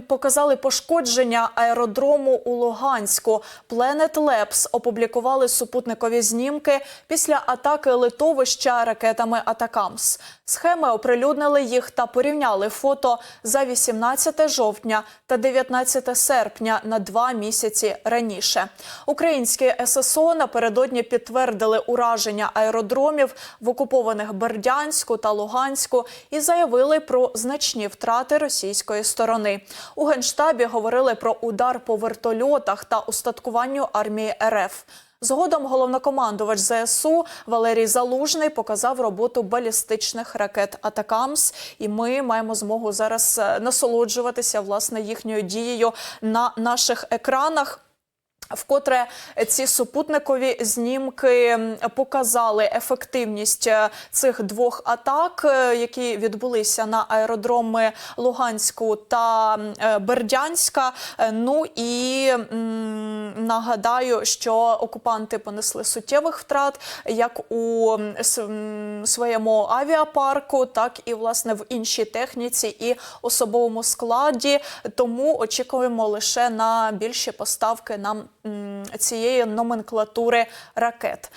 Показали пошкодження аеродрому у Луганську. Planet Labs опублікували супутникові знімки після атаки литовища ракетами Атакамс. Схеми оприлюднили їх та порівняли фото за 18 жовтня та 19 серпня на два місяці раніше. Українські ССО напередодні підтвердили ураження аеродромів в окупованих Бердянську та Луганську і заявили про значні втрати російської сторони. У генштабі говорили про удар по вертольотах та устаткуванню армії РФ. Згодом головнокомандувач ЗСУ Валерій Залужний показав роботу балістичних ракет Атакамс, і ми маємо змогу зараз е, насолоджуватися власне їхньою дією на наших екранах. Вкотре ці супутникові знімки показали ефективність е, цих двох атак, е, які відбулися на аеродроми Луганську та е, Бердянська. Ну і нагадаю, що окупанти понесли суттєвих втрат як у своєму авіапарку, так і власне в іншій техніці і особовому складі. Тому очікуємо лише на більші поставки нам цієї номенклатури ракет.